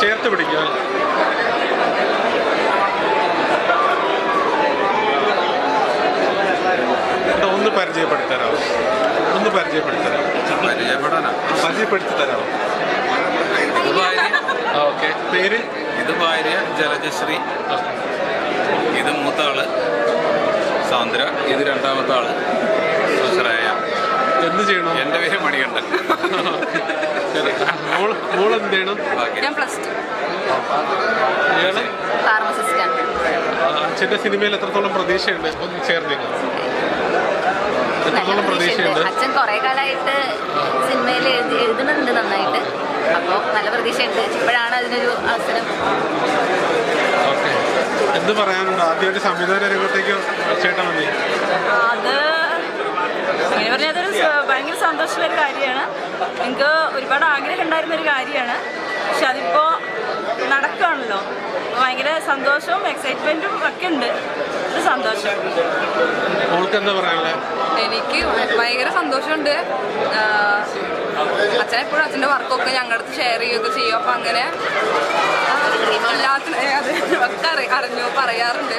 ചേർത്ത് പിടിക്കുക ഒന്ന് ഒന്ന് പരിചയപ്പെടുത്തരാമോ ഒന്ന് പരിചയപ്പെടുത്തരാമോ പരിചയപ്പെടാനാ? പരിചയപ്പെടുത്തി തരാമോ ഓക്കെ. പേര്? ഇത് ഭാര്യ ജലജശ്രീ. ഇത് മൂത്ത ആൾ സാന്ദ്ര. ഇത് രണ്ടാമത്തെ ആൾ. എന്ത് ചെയ്യണം? എന്റെ പേര് മണികണ്ഠൻ. ഞാൻ പ്ലസ് ടു ഫാർമസിസ്റ്റാണ് അച്ഛന്റെ സിനിമയിൽ എത്രത്തോളം പ്രതീക്ഷയുണ്ട്? ചേർന്നേക്കാം. എത്രത്തോളം പ്രതീക്ഷയുണ്ട്. അച്ഛൻ കുറെ കാലമായിട്ട് സിനിമയിൽ എഴുതി എഴുതുന്നുണ്ട് നന്നായിട്ട്. അപ്പോൾ നല്ല പ്രതീക്ഷയുണ്ട്. ഇപ്പോഴാണ് അതിനൊരു അവസരം. എന്ത് പറയാനുണ്ട്? ആദ്യമായിട്ട് സംവിധാന രംഗത്തേക്ക് ചേട്ടൻ മതി അത് ഭയങ്കര സന്തോഷമുള്ള ഒരു കാര്യമാണ് എനിക്ക് ഒരുപാട് ആഗ്രഹം ഉണ്ടായിരുന്ന ഒരു കാര്യമാണ്. പക്ഷെ അതിപ്പോ നടക്കുകയാണല്ലോ ഭയങ്കര സന്തോഷവും എക്സൈറ്റ്മെന്റും ഒക്കെ ഉണ്ട്. ഒരു സന്തോഷം. എനിക്ക് ഭയങ്കര സന്തോഷമുണ്ട്. അച്ഛൻ എപ്പോഴും അച്ഛന്റെ വർക്കൊക്കെ ഞങ്ങളുടെ അടുത്ത് ഷെയർ ചെയ്യുകയൊക്കെ ചെയ്യും. അപ്പം അങ്ങനെ എല്ലാത്തിനും അത് ഒക്കെ അറിഞ്ഞു പറയാറുണ്ട്.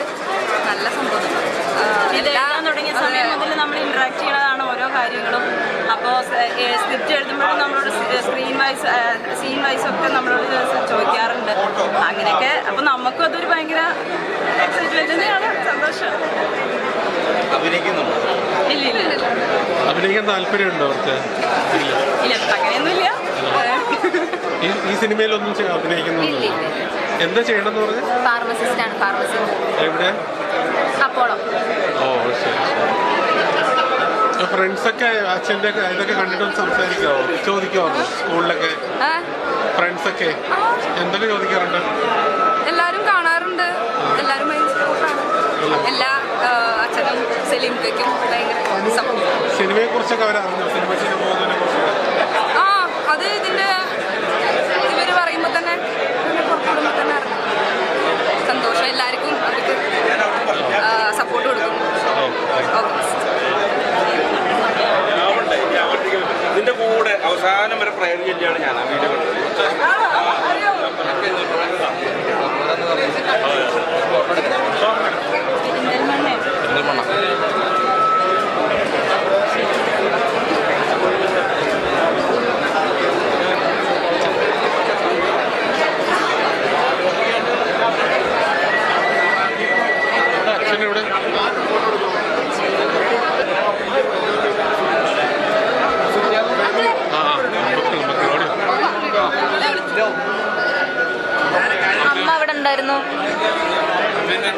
നല്ല സന്തോഷം. അപ്പോൾ സ്ക്രിപ്റ്റ് എഴുതുമ്പോഴും നമ്മളോട് സ്ക്രീൻ വൈസ് സീൻ വൈസ് ഒക്കെ നമ്മളോട് ചോദിക്കാറുണ്ട്. അങ്ങനെയൊക്കെ. അപ്പോൾ നമുക്കും അതൊരു ഭയങ്കര എക്സൈറ്റ്മെന്റ് തന്നെയാണ്. സന്തോഷം. അഭിനയിക്കാൻ താല്പര്യമുണ്ടോ അവർക്ക്? ഇല്ല. അങ്ങനെയൊന്നുമില്ല. ഈ സിനിമയിൽ സിനിമയിലൊന്നും അഭിനയിക്കുന്നില്ല. എന്താ ചെയ്യണമെന്ന് പറഞ്ഞ്? ഫാർമസിസ്റ്റാണ് ഫാർമസി എവിടെ? അപ്പോളോ. ഫ്രണ്ട്സൊക്കെ അച്ഛന്റെ ഇതൊക്കെ കണ്ടിട്ട് സംസാരിക്കാവോ? ചോദിക്കാവോ സ്കൂളിലൊക്കെ ഫ്രണ്ട്സൊക്കെ? എന്തൊക്കെ ചോദിക്കാറുണ്ട്? എല്ലാരും കാണാറുണ്ട്. എല്ലാ അച്ഛനും സലീംക്കും ഭയങ്കര സപ്പോർട്ട് സിനിമയെ കുറിച്ചൊക്കെ അവരറിഞ്ഞു? സിനിമ ചെയ്യാൻ അവസാനം വരെ പ്രയർ ചെല്ലിയാണ് ഞാൻ ആ വീഡിയോ കണ്ടത്. അച്ഛനെവിടെ പിന്നെ